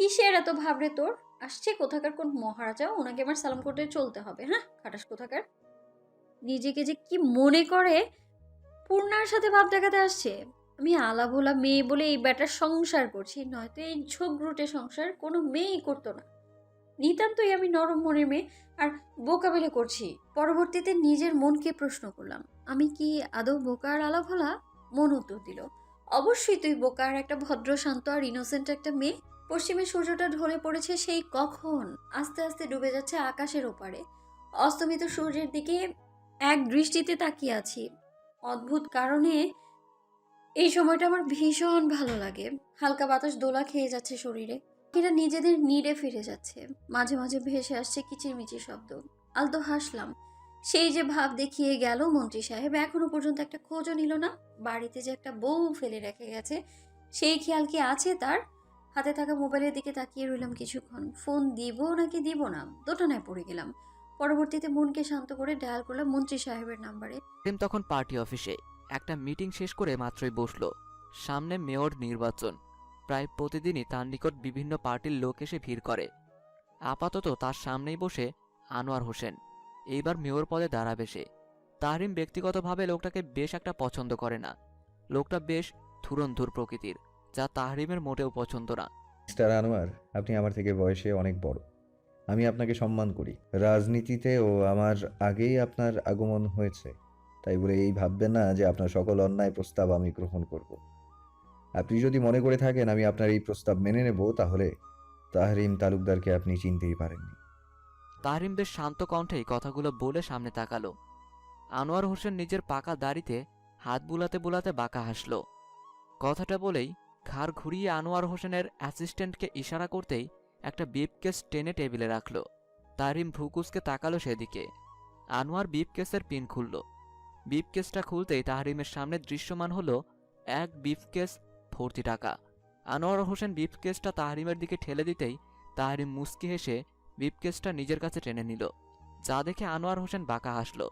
কিসের এত ভাবরে তোর? আসছে কোথাকার কোন মহারাজা? ওনাকে আমার সালাম করতে চলতে হবে হ্যাঁ? খাটাস কোথাকার? নিজেকে যে কি মনে করে? পূর্ণার সাথে ভাব দেখাতে আসছে। আমি আলা ভোলা মেয়ে বলে এই ব্যাটার সংসার করছি, নয়তো এই ঝোঁকরুটে সংসার কোনো মেয়েই করতো না। নিতান্তই আমি নরম মনের মেয়ে আর বোকাবেলে করছি। পরবর্তীতে নিজের মনকে প্রশ্ন করলাম, আমি কি আদৌ বোকা আর আলা ভোলা মন উত্তর দিল, অবশ্যই তুই বোকা আর একটা ভদ্র, শান্ত আর ইনোসেন্ট একটা মেয়ে। পশ্চিমে সূর্যটা ঢলে পড়েছে সেই কখন? আস্তে আস্তে ডুবে যাচ্ছে আকাশের ওপারে। অস্তমিত সূর্যের দিকে এক দৃষ্টিতে তাকিয়ে আছি। অদ্ভুত কারণে এই সময়টা আমার ভীষণ ভালো লাগে। হালকা বাতাস দোলা খেয়ে যাচ্ছে শরীরে। এরা নিজেদের নিড়ে ফিরে যাচ্ছে। মাঝে মাঝে ভেসে আসছে কিচিরমিচির শব্দ। আলতো হাসলাম। সেই যে ভাব দেখিয়ে গেল মন্ত্রী সাহেব, এখনও পর্যন্ত একটা খোঁজও নিল না। বাড়িতে যে একটা বউ ফেলে রেখে গেছে, সেই খেয়াল কি আছে তার? হাতে থাকা মোবাইলের দিকে তাকিয়ে রইলাম কিছুক্ষণ। ফোন দিব নাকি দিব না? দোটানায় পড়ে গেলাম। পরবর্তীতে মনকে শান্ত করে ডায়াল করলাম মন্ত্রী সাহেবের নাম্বারে। প্রেম তখন পার্টি অফিসে। একটা মিটিং শেষ করে মাত্রই বসল। সামনে মেয়র নির্বাচন। প্রায় প্রতিদিনই তার নিকট বিভিন্ন পার্টির লোক এসে ভিড় করে। আপাতত তার সামনেই বসে আনোয়ার হোসেন। এইবার মেয়র পদে দাঁড়াবে সে। তাহরিম ব্যক্তিগতভাবে লোকটাকে বেশ একটা পছন্দ করে না। লোকটা বেশ ধুরন্ধুর প্রকৃতির। যা তাহরিমের মোটেও পছন্দ না। মিস্টার আনোয়ার আপনি আমার থেকে বয়সে অনেক বড়। আমি আপনাকে সম্মান করি। রাজনীতিতে ও আমার আগেই আপনার আগমন হয়েছে। তাই বলে এই ভাববেন না যে আপনার সকল অন্যায় প্রস্তাব আমি গ্রহণ করব। আপনি যদি মনে করে থাকেন আমি আপনার এই প্রস্তাব মেনে নেব তাহলে তাহরিম তালুকদারকে আপনি চিনতেই পারেননি। তাহরিম বেশ শান্ত কণ্ঠেই কথাগুলো বলে সামনে তাকালো। আনোয়ার হোসেন নিজের পাকা দাড়িতে হাত বুলাতে বুলাতে বাঁকা হাসল। কথাটা বলেই ঘাড় ঘুরিয়ে আনোয়ার হোসেনের অ্যাসিস্ট্যান্টকে ইশারা করতেই একটা বিপকেস টেনে টেবিলে রাখল। তারিম ভুকুসকে তাকালো সেদিকে। আনোয়ার বিপকেসের পিন খুলল। বিপকেসটা খুলতেই তাহরিমের সামনে দৃশ্যমান হলো এক বিপকেস ভর্তি টাকা। আনোয়ার হোসেন বিপকেসটা তাহরিমের দিকে ঠেলে দিতেই তাহারিম মুস্কি হেসে বিপকেসটা নিজের কাছে টেনে নিল। যা দেখে আনোয়ার হোসেন বাঁকা হাসল।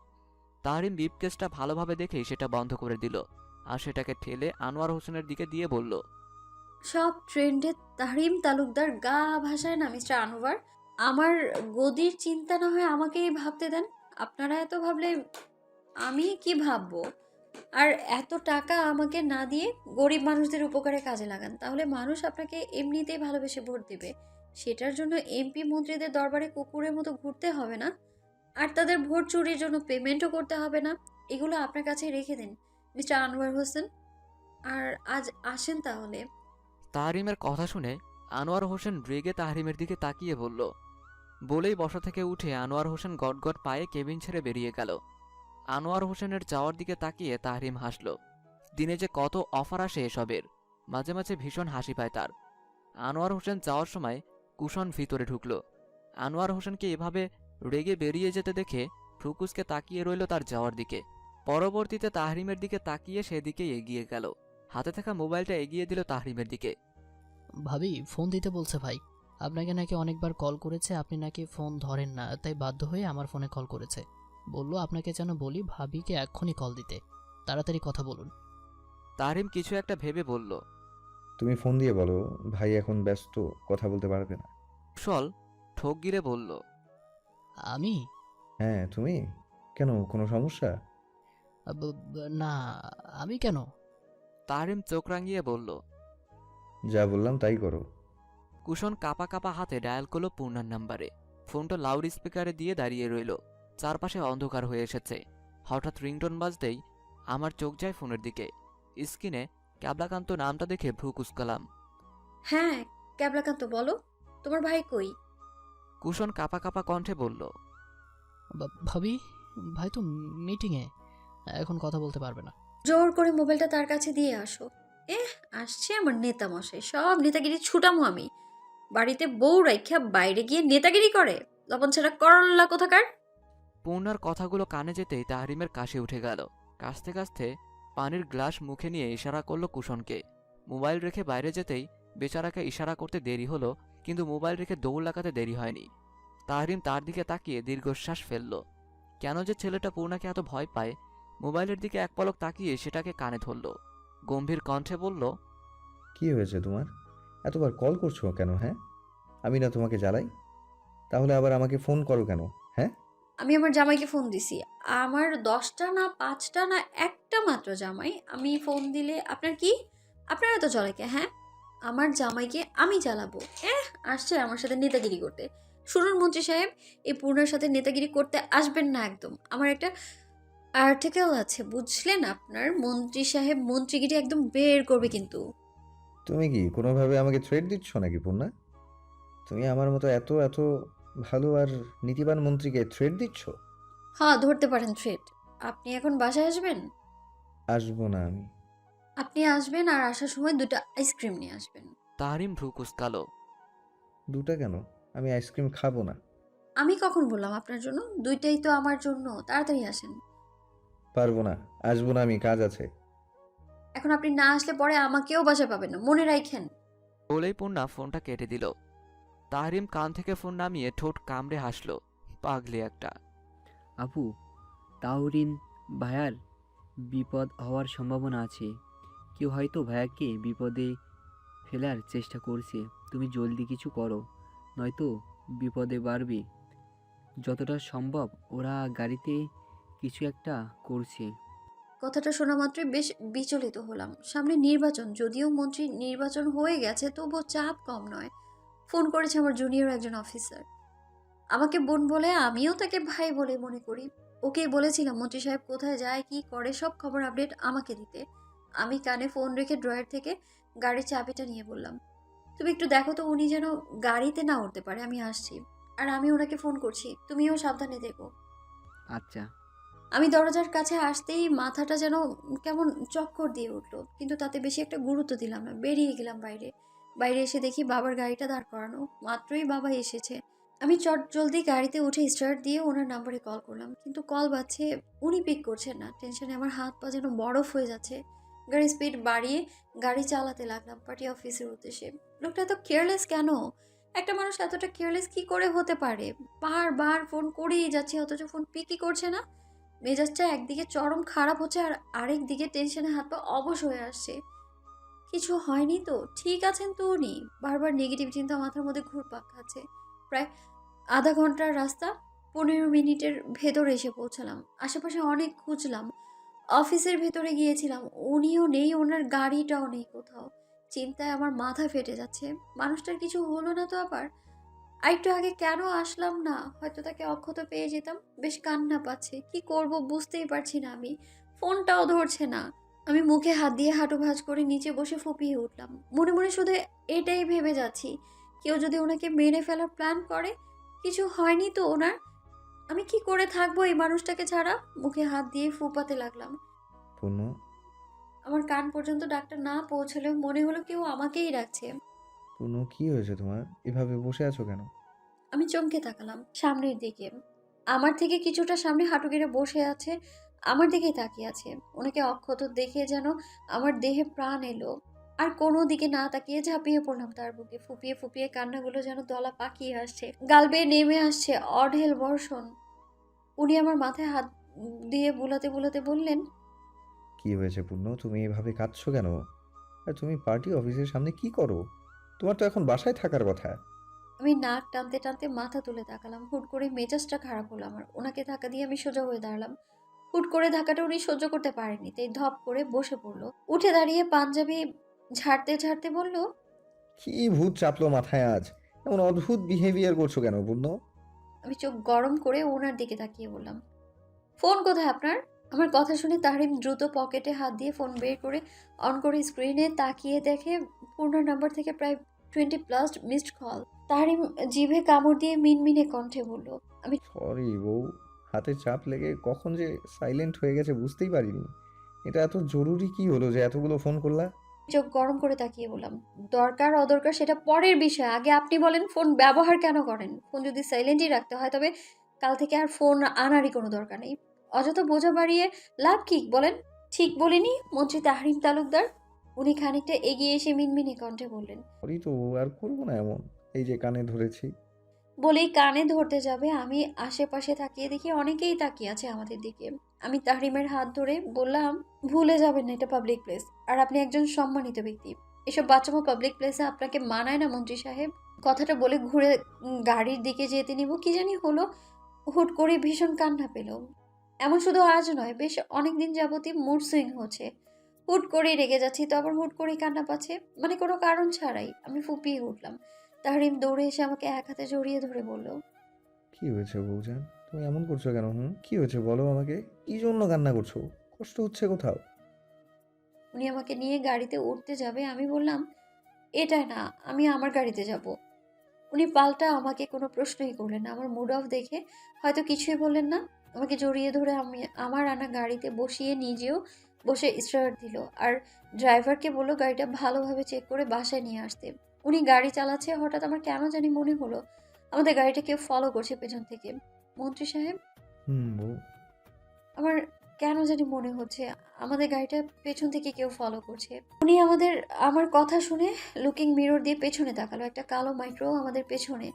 তাহরিম বিপকেসটা ভালোভাবে দেখেই সেটা বন্ধ করে দিল। আর সেটাকে ঠেলে আনোয়ার হোসেনের দিকে দিয়ে বলল সব ট্রেন্ডে তাহরিম তালুকদার গা ভাষায় না, মিস্টার আনোয়ার? আমার গদির চিন্তা না হয় আমাকেই ভাবতে দেন। আপনারা এত ভাবলে আমি কি ভাববো? আর এত টাকা আমাকে না দিয়ে গরিব মানুষদের উপকারে কাজে লাগান, তাহলে মানুষ আপনাকে এমনিতেই ভালোবেসে ভোট দেবে। সেটার জন্য এমপি মন্ত্রীদের দরবারে কুকুরের মতো ঘুরতে হবে না। আর তাদের ভোট চুরির জন্য পেমেন্টও করতে হবে না। এগুলো আপনার কাছে রেখে দিন, মিস্টার আনোয়ার হোসেন। আর আজ আসেন তাহলে। তাহরিমের কথা শুনে আনোয়ার হোসেন রেগে তাহরিমের দিকে তাকিয়ে বলল, বলেই বসা থেকে উঠে আনোয়ার হোসেন গটগট পায়ে কেবিন ছেড়ে বেরিয়ে গেল। আনোয়ার হোসেনের যাওয়ার দিকে তাকিয়ে তাহরিম হাসল, দিনে যে কত অফার আসে এসবের, মাঝে মাঝে ভীষণ হাসি পায় তার। আনোয়ার হোসেন যাওয়ার সময় কুশন ভিতরে ঢুকল। আনোয়ার হোসেনকে এভাবে রেগে বেরিয়ে যেতে দেখে ফ্রুকুসকে তাকিয়ে রইল তার যাওয়ার দিকে। পরবর্তীতে তাহরিমের দিকে তাকিয়ে সেদিকে এগিয়ে গেল। হাতে থাকা মোবাইলটা এগিয়ে দিল তাহরিমের দিকে। ভাবি ফোন দিতে বলছে ভাই। আপনাকে নাকি অনেকবার কল করেছে আপনি নাকি ফোন ধরেন না তাই বাধ্য হয়ে আমার ফোনে কল করেছে। বলল আপনাকে যেন বলি ভাবিকে এক্ষুনি কল দিতে। তাড়াতাড়ি কথা বলুন। তাহরিম কিছু একটা ভেবে বলল তুমি ফোন দিয়ে বলো ভাই এখন ব্যস্ত কথা বলতে পারবে না। কুশল ঠোক গিরে বলল আমি? হ্যাঁ তুমি? কেন কোনো সমস্যা? ব- ব- না আমি কেন? তাহরিম চোখ রাঙিয়ে বলল যা বললাম তাই করো। কুশন কাপা কাপা হাতে ডায়াল করল পূর্ণার নাম্বারে। ফোনটা লাউড স্পিকারে দিয়ে দাঁড়িয়ে রইল। চারপাশে অন্ধকার হয়ে এসেছে। হঠাৎ রিংটোন বাজতেই আমার চোখ যায় ফোনের দিকে। স্ক্রিনে ক্যাবলাকান্ত নামটা দেখে ভ্রু কুসকালাম হ্যাঁ ক্যাবলাকান্ত বলো তোমার ভাই কই? কুশন কাপা কাপা কণ্ঠে বলল বা- ভাবি ভাই তো মিটিংয়ে এখন কথা বলতে পারবে না। জোর করে মোবাইলটা তার কাছে দিয়ে আসো। এহ, আসছে আমার নেতা মশাই সব নেতাগিরি ছুটামো আমি। বাড়িতে বউ রাইখা বাইরে গিয়ে নেতাগিরি করে। লবণ ছাড়া করল্লা কোথাকার? পূর্ণার কথাগুলো কানে যেতেই তাহরিমের কাশি উঠে গেল। কাশতে কাশতে পানির গ্লাস মুখে নিয়ে ইশারা করল কুশনকে। মোবাইল রেখে বাইরে যেতেই বেচারাকে ইশারা করতে দেরি হলো, কিন্তু মোবাইল রেখে দৌড় লাগাতে দেরি হয়নি। তাহরিম তার দিকে তাকিয়ে দীর্ঘশ্বাস ফেলল। কেন যে ছেলেটা পূর্ণাকে এত ভয় পায় মোবাইলের দিকে এক পলক তাকিয়ে সেটাকে কানে ধরল। গম্ভীর কণ্ঠে বলল কি হয়েছে তোমার? এতবার কল করছ কেন হ্যাঁ? আমি না তোমাকে জ্বালাই? তাহলে আবার আমাকে ফোন করো কেন হ্যাঁ? আমি আমার জামাইকে ফোন দিছি। আমার দশটা না পাঁচটা না একটা মাত্র জামাই। আমি ফোন দিলে আপনার কি? আপনারা তো চলে কে হ্যাঁ? আমার জামাইকে আমি জ্বালাবো। হ্যাঁ আসছে আমার সাথে নেতাগিরি করতে। শুনুন মন্ত্রী সাহেব এই পূর্ণার সাথে নেতাগিরি করতে আসবেন না একদম। আমার একটা আর্টিকেল আছে বুঝলেন আপনার? মন্ত্রী সাহেব মন্ত্রীগিরি একদম বের করবে কিন্তু। তুমি কি কোনোভাবে আমাকে থ্রেড দিচ্ছ নাকি পূর্ণা? তুমি আমার মতো এত এত ভালো আর নীতিবান মন্ত্রীকে থ্রেড দিচ্ছ? হ্যাঁ ধরতে পারেন থ্রেট আপনি এখন বাসায় আসবেন? আসব না আমি। আপনি আসবেন আর আসার সময় দুটো আইসক্রিম নিয়ে আসবেন। তারিম ভ্রু কুচকালো। দুটা কেন? আমি আইসক্রিম খাব না। আমি কখন বললাম আপনার জন্য? দুইটাই তো আমার জন্য। তাড়াতাড়ি আসেন। পারব না আসব না আমি কাজ আছে। এখন আপনি না আসলে পরে আমাকেও বাসায় পাবেন না মনে রাখেন বলেই পূর্ণা ফোনটা কেটে দিল। তাহরিম কান থেকে ফোন নামিয়ে ঠোঁট কামড়ে হাসলো পাগলি একটা। আপু তাহরিন ভাইয়ার বিপদ হওয়ার সম্ভাবনা আছে। কেউ হয়তো ভাইয়াকে বিপদে ফেলার চেষ্টা করছে। তুমি জলদি কিছু করো নয়তো বিপদে বাড়বে। যতটা সম্ভব ওরা গাড়িতে কিছু একটা করছে। কথাটা শোনা মাত্রই বেশ বিচলিত হলাম। সামনে নির্বাচন যদিও মন্ত্রী নির্বাচন হয়ে গেছে তবুও চাপ কম নয়। ফোন করেছে আমার জুনিয়র একজন অফিসার আমাকে বোন বলে আমিও তাকে ভাই বলে মনে করি। ওকে বলেছিলাম মন্ত্রী সাহেব কোথায় যায় কি করে সব খবর আপডেট আমাকে দিতে। আমি কানে ফোন রেখে ড্রয়ার থেকে গাড়ির চাবিটা নিয়ে বললাম তুমি একটু দেখো তো উনি যেন গাড়িতে না উঠতে পারে। আমি আসছি। আর আমি ওনাকে ফোন করছি তুমিও সাবধানে দেখো। আচ্ছা। আমি দরজার কাছে আসতেই মাথাটা যেন কেমন চক্কর দিয়ে উঠল, কিন্তু তাতে বেশি একটা গুরুত্ব দিলাম না, বেরিয়ে গেলাম বাইরে। বাইরে এসে দেখি বাবার গাড়িটা দাঁড় করানো, মাত্রই বাবা এসেছে। আমি চট জলদি গাড়িতে উঠে স্টার্ট দিয়ে ওনার নাম্বারে কল করলাম, কিন্তু কল বাজছে, উনি পিক করছেন না। টেনশনে আমার হাত পা যেন বরফ হয়ে যাচ্ছে। গাড়ির স্পিড বাড়িয়ে গাড়ি চালাতে লাগলাম পার্টি অফিসের উদ্দেশ্যে। লোকটা এত কেয়ারলেস কেন? একটা মানুষ এতটা কেয়ারলেস কি করে হতে পারে? বারবার ফোন করেই যাচ্ছে, অথচ ফোন পিকই করছে না। মেজাজটা একদিকে চরম খারাপ হচ্ছে আর আরেক দিকে টেনশনে হাত পা অবশ হয়ে আসছে। কিছু হয়নি তো? ঠিক আছেন তো উনি? বারবার নেগেটিভ চিন্তা মাথার মধ্যে ঘুরপাক খাচ্ছে। প্রায় আধা ঘণ্টার রাস্তা, পনেরো মিনিটের ভেতরে এসে পৌঁছালাম। আশেপাশে অনেক খুঁজলাম। অফিসের ভেতরে গিয়েছিলাম। উনিও নেই, ওনার গাড়িটাও নেই কোথাও। চিন্তায় আমার মাথা ফেটে যাচ্ছে। মানুষটার কিছু হলো না তো আবার? আরেকটু আগে কেন আসলাম না? হয়তো তাকে অক্ষত পেয়ে যেতাম। বেশ কান্না পাচ্ছে। কি করব বুঝতেই পারছি না আমি। ফোনটাও ধরছে না। আমি মুখে হাত দিয়ে হাঁটু ভাঁজ করে নিচে বসে ফুপিয়ে উঠলাম। মনে মনে শুধু এটাই ভেবে যাচ্ছি। কেউ যদি ওনাকে মেরে ফেলার প্ল্যান করে? কিছু হয়নি তো ওনার? আমি কি করে থাকব এই মানুষটাকে ছাড়া? মুখে হাত দিয়ে ফুপাতে লাগলাম। আমার কান পর্যন্ত ডাক্তার না পৌঁছলেও মনে হলো কেউ আমাকেই রাখছে পূর্ণ কি হয়েছে তোমার? এভাবে বসে আছো কেন? আমি চমকে তাকালাম সামনের দিকে। আমার থেকে কিছুটা সামনে হাঁটু গেড়ে বসে আছে আমার দিকেই তাকিয়ে আছে। ওনাকে অক্ষত দেখে যেন আমার দেহে প্রাণ এলো। আর কোনো দিকে না তাকিয়ে ঝাঁপিয়ে পড়লাম তার বুকে। ফুপিয়ে ফুপিয়ে কান্নাগুলো যেন দলা পাকিয়ে আসছে। গাল বেয়ে নেমে আসছে অঢেল বর্ষণ। উনি আমার মাথায় হাত দিয়ে বুলাতে বুলাতে বললেন কি হয়েছে পূর্ণ? তুমি এভাবে কাঁদছো কেন? আর তুমি পার্টি অফিসের সামনে কি করো? তোমার তো এখন বাসায় থাকার কথা। আমি নাক টানতে টানতে মাথা তুলে তাকালাম। হুট করে মেজাজটা খারাপ হলো আমার। ওনাকে ধাক্কা দিয়ে আমি সোজা হয়ে দাঁড়ালাম। হুট করে ধাক্কাটা উনি সহ্য করতে পারেনি তাই ধপ করে বসে পড়ল। উঠে দাঁড়িয়ে পাঞ্জাবি ঝাড়তে ঝাড়তে বলল কি ভূত চাপলো মাথায় আজ? এমন অদ্ভুত বিহেভিয়ার করছ কেন পূর্ণ আমি চোখ গরম করে ওনার দিকে তাকিয়ে বললাম ফোন কোথায় আপনার? আমার কথা শুনে তাহরিম দ্রুত পকেটে হাত দিয়ে ফোন বের করে অন করে স্ক্রিনে তাকিয়ে দেখে পূর্ণ নাম্বার থেকে প্রায় twenty plus missed call Tahrim জিভে কামড় দিয়ে মিনমিনে কণ্ঠে বলল আমি সরি বউ। হাতে চাপ লেগে কখন যে সাইলেন্ট হয়ে গেছে বুঝতেই পারিনি। এটা এত জরুরি কি হলো যে এতগুলো ফোন করলা? চোখ গরম করে তাকিয়ে বললাম দরকার অদরকার সেটা পরের বিষয়। আগে আপনি বলেন ফোন ব্যবহার কেন করেন? ফোন যদি সাইলেন্টই রাখতে হয় তবে কাল থেকে আর ফোন আনারই কোনো দরকার নেই। অযথা বোঝা বাড়িয়ে লাভ কি? বলেন। ঠিক বলিনি মন্ত্রী তাহরিম তালুকদার। উনি খানিকটা এগিয়ে এসে মিনমিনে কণ্ঠে বললেন সরি তো আর করব না এমন। এই যে কানে ধরেছি। বলেই কানে ধরতে যাবে। আমি আশেপাশে তাকিয়ে দেখি অনেকেই তাকিয়ে আছে আমাদের দিকে। আমি তাহরিমের হাত ধরে বললাম ভুলে যাবেন না এটা পাবলিক প্লেস আর আপনি একজন সম্মানিত ব্যক্তি। এসব বাচ্চামো পাবলিক প্লেসে আপনাকে মানায় না মন্ত্রী সাহেব। কথাটা বলে ঘুরে গাড়ির দিকে যেতে নিব। কি জানি হলো হুট করে ভীষণ কান্না পেল। এমন শুধু আজ নয় বেশ অনেক দিন যাবতই মুড সুইং হচ্ছে। হুট করেই রেগে যাচ্ছি তো আবার হুট করেই কান্না পাচ্ছে। মানে কোনো কারণ ছাড়াই আমি ফুপিয়ে উঠলাম। তাহরিম দৌড়ে এসে আমাকে এক হাতে জড়িয়ে ধরে বলল কি হয়েছে বৌজান তুমি এমন করছ কেন হুম? কি হয়েছে বলো আমাকে? কি জন্য কান্না করছ? কষ্ট হচ্ছে কোথাও? উনি আমাকে নিয়ে গাড়িতে উঠতে যাবে আমি বললাম এটা না আমি আমার গাড়িতে যাব। উনি পাল্টা আমাকে কোনো প্রশ্নই করলেন না। আমার মুড অফ দেখে হয়তো কিছুই বললেন না। আমাকে জড়িয়ে ধরে আমি আমার আনা গাড়িতে বসিয়ে নিজেও বসে স্টার্ট দিল। আর ড্রাইভারকে বলল গাড়িটা ভালোভাবে চেক করে বাসায় নিয়ে আসতে। উনি গাড়ি চালাচ্ছে হঠাৎ আমার কেন জানি মনে হলো আমাদের গাড়িটা কেউ ফলো করছে পেছন থেকে। মন্ত্রী সাহেব? আমার কেন জানি মনে হচ্ছে আমাদের গাড়িটা পেছন থেকে কেউ ফলো করছে। উনি আমাদের আমার কথা শুনে লুকিং মিরর দিয়ে পেছনে তাকালো একটা কালো মাইক্রো আমাদের পেছনে।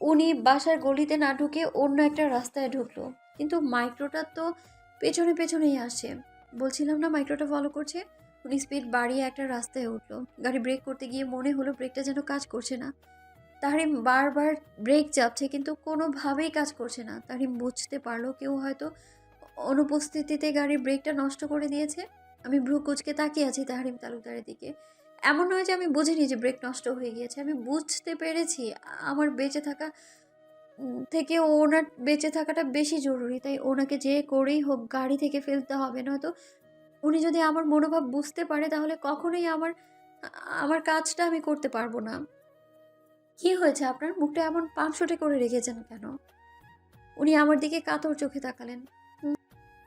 উনি বাসার গলিতে না ঢুকে অন্য একটা রাস্তায় ঢুকলো। কিন্তু মাইক্রোটা তো পেছনে পেছনেই আসছে। বলছিলাম না মাইক্রোটা ফলো করছে? উনি স্পিড বাড়িয়ে একটা রাস্তায় উঠল। গাড়ি ব্রেক করতে গিয়ে মনে হলো ব্রেকটা যেন কাজ করছে না। তারিম বারবার ব্রেক চাপছে কিন্তু কোনোভাবেই কাজ করছে না। তারিম বুঝতে পারল কেউ হয়তো অনুপস্থিতিতে গাড়ির ব্রেকটা নষ্ট করে দিয়েছে। আমি ভ্রু কুচকে তাকিয়ে আছি তাহারিম তালুকদারের দিকে। এমন নয় যে আমি বুঝিনি যে ব্রেক নষ্ট হয়ে গিয়েছে। আমি বুঝতে পেরেছি, আমার বেঁচে থাকা থেকে ওনার বেঁচে থাকাটা বেশি জরুরি তাই ওনাকে যে করেই হোক গাড়ি থেকে ফেলতে হবে। নয়তো উনি যদি আমার মনোভাব বুঝতে পারে তাহলে কখনোই আমার আমার কাজটা আমি করতে পারব না। কি হয়েছে আপনার? মুখটা এমন পাঁচশোটে করে রেখেছেন কেন? উনি আমার দিকে কাতর চোখে তাকালেন।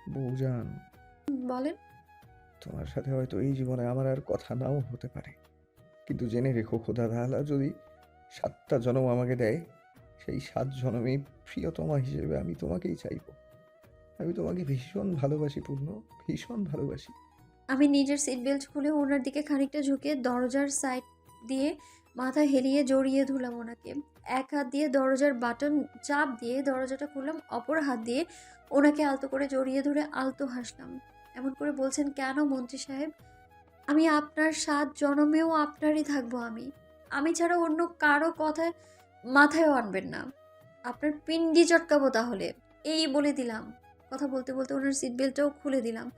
বৌজান। বলেন। তোমার সাথে হয়তো এই জীবনে আমার আর কথা নাও হতে পারে। কিন্তু জেনে রেখো খোদা তাহলা যদি সাতটা জন্ম আমাকে দেয় সেই সাত জন্মে প্রিয়তমা হিসেবে আমি তোমাকেই চাইব। আমি তোমাকে ভীষণ ভালোবাসি, পূর্ণ। ভীষণ ভালোবাসি। আমি নিজের সিট বেল্ট খুলে ওনার দিকে খানিকটা ঝুঁকে দরজার সাইড দিয়ে মাথা হেলিয়ে জড়িয়ে ধুলাম ওনাকে। এক হাত দিয়ে দরজার বাটন চাপ দিয়ে দরজাটা খুললাম, অপর হাত দিয়ে ওনাকে আলতো করে জড়িয়ে ধরে আলতো হাসলাম। এমন করে বলছেন, কেন মন্ত্রী সাহেব? আমি আপনার সাত জনমেও আপনারই থাকব আমি। আমি ছাড়া অন্য কারও কথা মাথায়ও আনবেন না। আপনার পিন্ডি চটকাবো তাহলে। এই বলে দিলাম। কথা বলতে বলতে ওনার সিট বেল্টটাও খুলে দিলাম।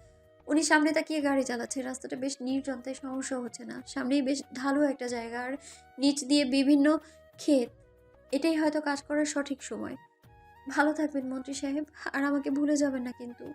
উনি সামনে তাকিয়ে গাড়ি চালাচ্ছে। রাস্তাটা বেশ নির্জন তাই সমস্যা হচ্ছে না। সামনেই বেশ ঢালু একটা জায়গা আর নিচ দিয়ে বিভিন্ন ক্ষেত। এটাই হয়তো কাজ করার সঠিক সময়। ভালো থাকবেন মন্ত্রী সাহেব। আর আমাকে ভুলে যাবেন না কিন্তু।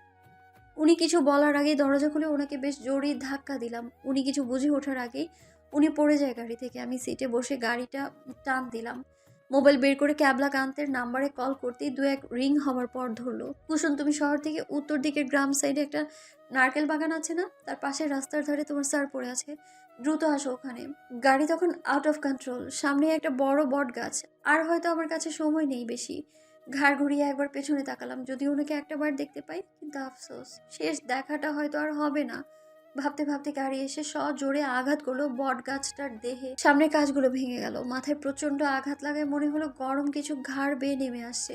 উনি কিছু বলার আগেই দরজা খুলে ওনাকে বেশ জোরে ধাক্কা দিলাম। উনি কিছু বুঝে ওঠার আগেই উনি পড়ে যায় গাড়ি থেকে। আমি সিটে বসে গাড়িটা টান দিলাম। মোবাইল বের করে ক্যাবলা কান্তের নাম্বারে কল করতেই দু এক রিং হওয়ার পর ধরলো, কুসুম, তুমি শহর থেকে উত্তর দিকের গ্রাম সাইডে একটা নারকেল বাগান আছে না? তার পাশে রাস্তার ধারে তোমার স্যার পড়ে আছে। দ্রুত আসো ওখানে। গাড়ি তখন আউট অফ কন্ট্রোল সামনে একটা বড় বট গাছ। আর হয়তো আমার কাছে সময় নেই বেশি। ঘাড় ঘুরিয়ে একবার পেছনে তাকালাম যদি ওনাকে একটা বার দেখতে পাই, কিন্তু আফসোস, শেষ দেখাটা হয়তো আর হবে না। ভাবতে ভাবতে গাড়ি এসে সজোরে আঘাত করল বট গাছটার দেহে। সামনের কাজগুলো ভেঙে গেল। মাথায় প্রচণ্ড আঘাত লাগায় মনে হলো গরম কিছু ঘাড় বেয়ে নেমে আসছে।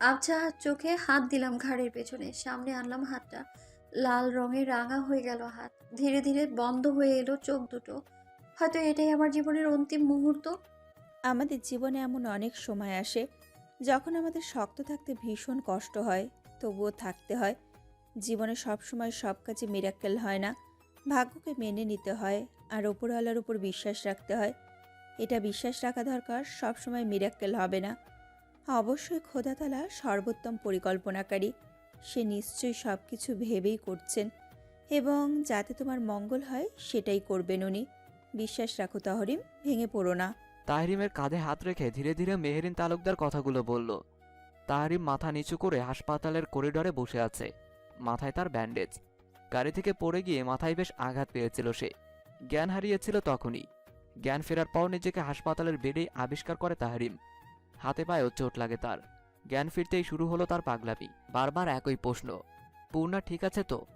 আবছা চোখে হাত দিলাম ঘাড়ের পেছনে। সামনে আনলাম হাতটা। লাল রঙে রাঙা হয়ে গেল হাত। ধীরে ধীরে বন্ধ হয়ে এলো চোখ দুটো। হয়তো এটাই আমার জীবনের অন্তিম মুহূর্ত? আমাদের জীবনে এমন অনেক সময় আসে, যখন আমাদের শক্ত থাকতে ভীষণ কষ্ট হয়, তবুও থাকতে হয়। জীবনে সবসময় সব কাজে মিরাক্কেল হয় না। ভাগ্যকে মেনে নিতে হয় আর ওপরওয়ালার উপর বিশ্বাস রাখতে হয়। এটা বিশ্বাস রাখা দরকার, সবসময় মিরাক্কেল হবে না। অবশ্যই খোদাতালা সর্বোত্তম পরিকল্পনাকারী। সে নিশ্চয়ই সব কিছু ভেবেই করছেন এবং যাতে তোমার মঙ্গল হয় সেটাই করবেন উনি। বিশ্বাস রাখো তাহরিম, ভেঙে পড়ো না। তাহরিমের কাঁধে হাত রেখে ধীরে ধীরে মেহেরিন তালুকদার কথাগুলো বলল। তাহরিম মাথা নিচু করে হাসপাতালের করিডরে বসে আছে। মাথায় তার ব্যান্ডেজ গাড়ি থেকে পড়ে গিয়ে মাথায় বেশ আঘাত পেয়েছিল সে। জ্ঞান হারিয়েছিল তখনই। জ্ঞান ফেরার পর নিজেকে হাসপাতালের বেডেই আবিষ্কার করে তাহরিম। হাতে পায়েও চোট লাগে তার। জ্ঞান ফিরতেই শুরু হলো তার পাগলামি। বারবার একই প্রশ্ন, পূর্ণা ঠিক আছে তো?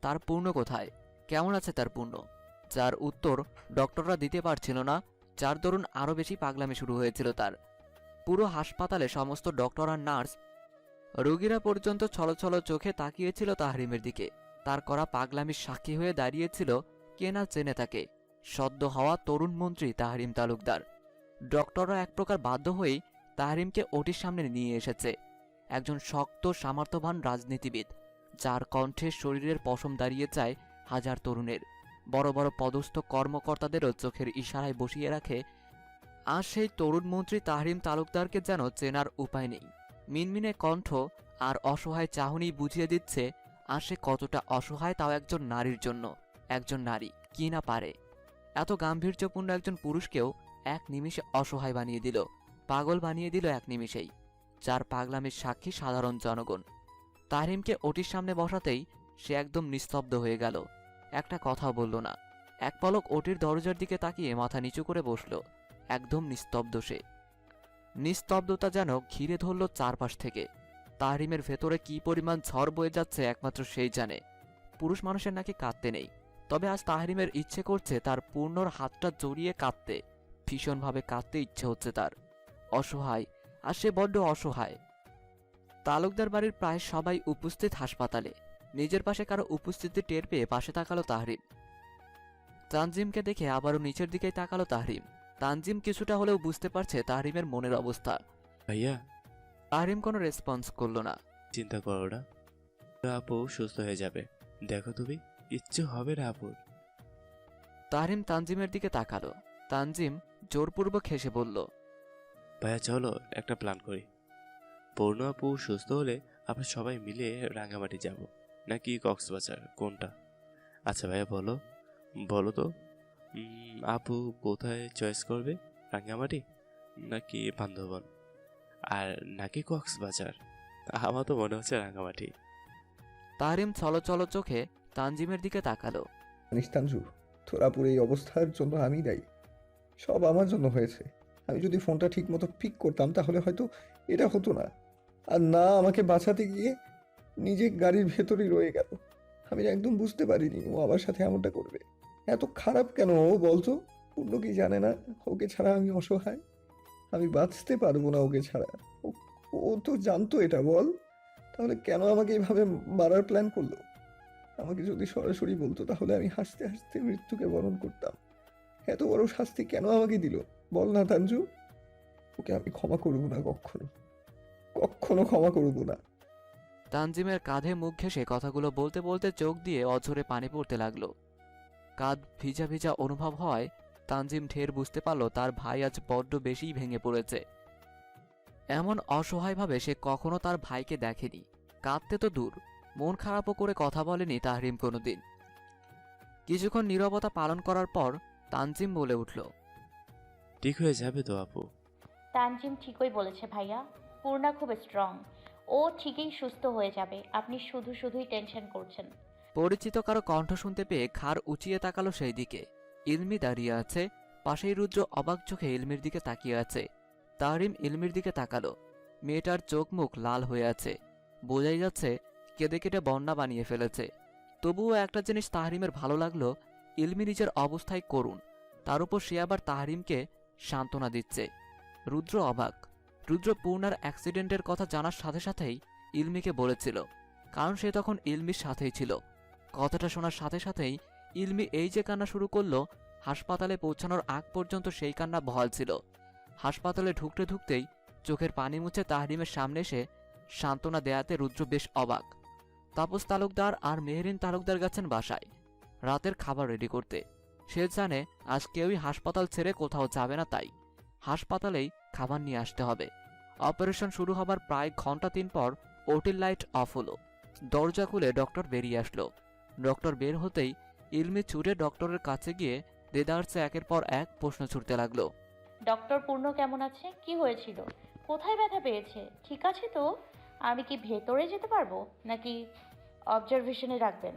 তার পূর্ণ কোথায়? কেমন আছে তার পূর্ণ? যার উত্তর ডক্টররা দিতে পারছিল না। যার দরুন আরও বেশি পাগলামি শুরু হয়েছিল তার। পুরো হাসপাতালে সমস্ত ডক্টর আর নার্স রোগীরা পর্যন্ত ছলছল চোখে তাকিয়েছিল তাহরিমের দিকে। তার করা পাগলামির সাক্ষী হয়ে দাঁড়িয়েছিল কে না চেনে তাকে। সদ্য হওয়া তরুণ মন্ত্রী তাহরিম তালুকদার। ডক্টররা এক প্রকার বাধ্য হয়েই তাহরিমকে ওটির সামনে নিয়ে এসেছে। একজন শক্ত, সামর্থ্যবান রাজনীতিবিদ, যার কণ্ঠে শরীরের পশম দাঁড়িয়ে চায় হাজার তরুণের। বড় বড় পদস্থ কর্মকর্তাদেরও চোখের ইশারায় বসিয়ে রাখে, আর সেই তরুণ মন্ত্রী তাহরিম তালুকদারকে যেন চেনার উপায় নেই। মিনমিনে কণ্ঠ আর অসহায় চাহনি বুঝিয়ে দিচ্ছে, আর সে কতটা অসহায় তাও একজন নারীর জন্য, একজন নারী, কি না পারে? এত গাম্ভীর্যপূর্ণ একজন পুরুষকেও এক নিমিষে অসহায় বানিয়ে দিল, পাগল বানিয়ে দিল এক নিমিষেই, যার পাগলামির সাক্ষী সাধারণ জনগণ। তাহরিমকে ওটির সামনে বসাতেই সে একদম নিস্তব্ধ হয়ে গেল, একটা কথাও বলল না। এক পলক ওটির দরজার দিকে তাকিয়ে মাথা নিচু করে বসল, একদম নিস্তব্ধ সে। নিস্তব্ধতা যেন ঘিরে ধরল চারপাশ থেকে। তাহরিমের ভেতরে কি পরিমাণ ঝড় বয়ে যাচ্ছে একমাত্র সেই জানে। পুরুষ মানুষের নাকি কাঁদতে নেই। তবে আজ তাহরিমের ইচ্ছে করছে তার পূর্ণর হাতটা জড়িয়ে কাঁদতে। ভীষণভাবে কাঁদতে ইচ্ছে হচ্ছে তার। অসহায়, আর সে বড্ড অসহায়। তালুকদার বাড়ির প্রায় সবাই উপস্থিত হাসপাতালে। নিজের পাশে কারও উপস্থিতি টের পেয়ে পাশে তাকালো তাহরিম। তানজিমকে দেখে আবারও নিচের দিকেই তাকালো তাহরিম। তানজিম কিছুটা হলেও বুঝতে পারছে তাহরিমের মনের অবস্থা। ভাইয়া। তাহরিম কোনো রেসপন্স করল না। চিন্তা করো না। আপু সুস্থ হয়ে যাবে। দেখো তুমি ইচ্ছে হবে না আপুর। তাহরিম তানজিমের দিকে তাকালো। তানজিম জোরপূর্বক হেসে বলল ভাইয়া চলো একটা প্ল্যান করি। পূর্ণ আপু সুস্থ হলে আমরা সবাই মিলে রাঙামাটি যাব। নাকি কক্সবাজার? কোনটা? আচ্ছা ভাইয়া বলো। বলো তো। আপু কোথায় চয়েস করবে? রাঙামাটি? নাকি বান্ধবন আর নাকি কক্সবাজার? আমার তো মনে হচ্ছে রাঙামাটি। তাহরিম ছলচল চোখে তানজিমের দিকে তাকালো। জানিস তানজু তোরাপুর এই অবস্থার জন্য আমি দায়ী। সব আমার জন্য হয়েছে। আমি যদি ফোনটা ঠিক মতো পিক করতাম তাহলে হয়তো এটা হতো না। আর না আমাকে বাঁচাতে গিয়ে নিজে গাড়ির ভেতরেই রয়ে গেল। আমি একদম বুঝতে পারিনি ও আমার সাথে এমনটা করবে। এত খারাপ কেন ও বলতো? পূর্ণ কি জানে না। ওকে ছাড়া আমি অসহায়। আমি বাঁচতে পারব না ওকে ছাড়া। ও- তো জানতো এটা, বল। তাহলে কেন আমাকে এইভাবে মারার প্ল্যান করল? আমাকে যদি সরাসরি বলতো, তাহলে আমি হাসতে হাসতে মৃত্যুকে বরণ করতাম। এত বড় শাস্তি কেন আমাকে দিল? বল না তাঞ্জু ওকে আমি ক্ষমা করব না কখনো। কখনো ক্ষমা করব না। তানজিমের কাঁধে মুখ ঘেঁষে কথাগুলো বলতে বলতে চোখ দিয়ে অঝরে পানি পড়তে লাগল। কাঁধ ভিজা ভিজা অনুভব হয় তানজিম ঢের বুঝতে পারল তার ভাই আজ বড্ড বেশিই ভেঙে পড়েছে। এমন অসহায়ভাবে সে কখনো তার ভাইকে দেখেনি। কাঁদতে তো দূর মন খারাপও করে কথা বলেনি তাহরিম কোনোদিন। কিছুক্ষণ নীরবতা পালন করার পর তানজিম বলে উঠল ঠিক হয়ে যাবে তো আপু। তানজিম ঠিকই বলেছে ভাইয়া পূর্ণা খুব স্ট্রং ও ঠিকই সুস্থ হয়ে যাবে আপনি শুধু শুধুই টেনশন করছেন। পরিচিত কারও কণ্ঠ শুনতে পেয়ে ঘাড় উঁচিয়ে তাকালো সেই দিকে ইলমি দাঁড়িয়ে আছে, পাশেই রুদ্র অবাক চোখে ইলমির দিকে তাকিয়ে আছে। তাহরিম ইলমির দিকে তাকালো। মেয়েটার চোখ মুখ লাল হয়ে আছে। বোঝাই যাচ্ছে, কেঁদে কেটে বন্যা বানিয়ে ফেলেছে। তবুও একটা জিনিস তাহরিমের ভালো লাগল, ইলমি নিজের অবস্থায় করুন তার উপর সে আবার তাহরিমকে সান্ত্বনা দিচ্ছে। রুদ্র অবাক। রুদ্র পূর্ণার অ্যাক্সিডেন্টের কথা জানার সাথে সাথেই ইলমিকে বলেছিল, কারণ সে তখন ইলমির সাথেই ছিল। কথাটা শোনার সাথে সাথেই ইলমি এই যে কান্না শুরু করল, হাসপাতালে পৌঁছানোর আগ পর্যন্ত সেই কান্না বহাল ছিল। হাসপাতালে ঢুকতে ঢুকতেই চোখের পানি মুছে তাহরিমের সামনে এসে সান্ত্বনা দেয়াতে রুদ্র বেশ অবাক। তাপস তালুকদার আর মেহরিন তালুকদার গেছেন বাসায়, রাতের খাবার রেডি করতে। সে জানে আজ কেউই হাসপাতাল ছেড়ে কোথাও যাবে না তাই। হাসপাতালেই খাবার নিয়ে আসতে হবে। অপারেশন শুরু হবার প্রায় ঘণ্টা তিন পর ওটির লাইট অফ হলো। দরজা খুলে ডক্টর বেরিয়ে আসলো। ডক্টর বের হতেই ইলমি ছুটে ডক্টরের কাছে গিয়ে দেদারসে একের পর এক প্রশ্ন ছুটতে লাগল। ডক্টর পূর্ণ কেমন আছে? কি হয়েছিল? কোথায় ব্যথা পেয়েছে? ঠিক আছে তো? আমি কি ভেতরে যেতে পারব? নাকি অবজারভেশনে রাখবেন?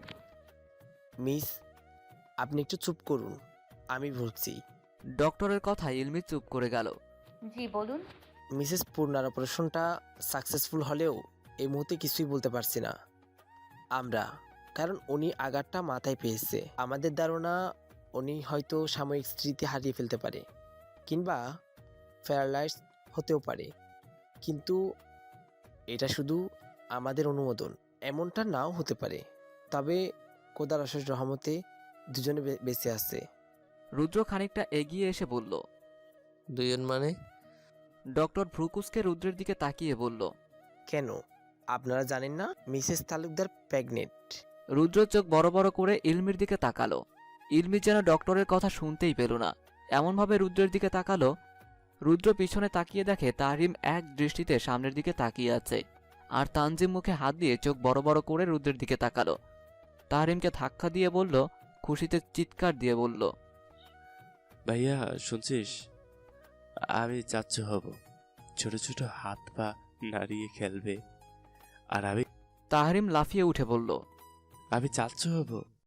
মিস আপনি একটু চুপ করুন। আমি ভুগছি ডক্টরের কথায় ইলমি চুপ করে গেল। জি বলুন। মিসেস পূর্ণার অপারেশনটা সাকসেসফুল হলেও এই মুহূর্তে কিছুই বলতে পারছি না। আমরা কারণ উনি আঘাতটা মাথায় পেয়েছে। আমাদের ধারণা উনি হয়তো সাময়িক স্মৃতি হারিয়ে ফেলতে পারে কিংবা প্যারালাইজ হতেও পারে। কিন্তু এটা শুধু আমাদের অনুমোদন এমনটা নাও হতে পারে। তবে কোদার অশেষ রহমতে দুজনে বেঁচে আছে। রুদ্র খানিকটা এগিয়ে এসে বলল দুজন মানে? ডক্টর ভ্রুকুসকে রুদ্রের দিকে তাকিয়ে বলল কেন? আপনারা জানেন না মিসেস তালুকদার প্রেগনেন্ট। রুদ্র চোখ বড় বড় করে ইলমির দিকে তাকালো। ইলমি যেন ডক্টরের কথা শুনতেই পেল না। এমনভাবে রুদ্রের দিকে তাকালো। রুদ্র পিছনে তাকিয়ে দেখে তাহরিম এক দৃষ্টিতে সামনের দিকে তাকিয়ে আছে আর তানজিম মুখে হাত দিয়ে চোখ বড় বড় করে রুদ্রের দিকে তাকালো। তাহরিমকে ধাক্কা দিয়ে বলল খুশিতে চিৎকার দিয়ে বলল ভাইয়া শুনছিস? আমি চাচ্ছ হব। ছোট ছোট হাত পা নাড়িয়ে খেলবে। আর আমি তাহরিম লাফিয়ে উঠে বলল আমি চাচ্ছ হব।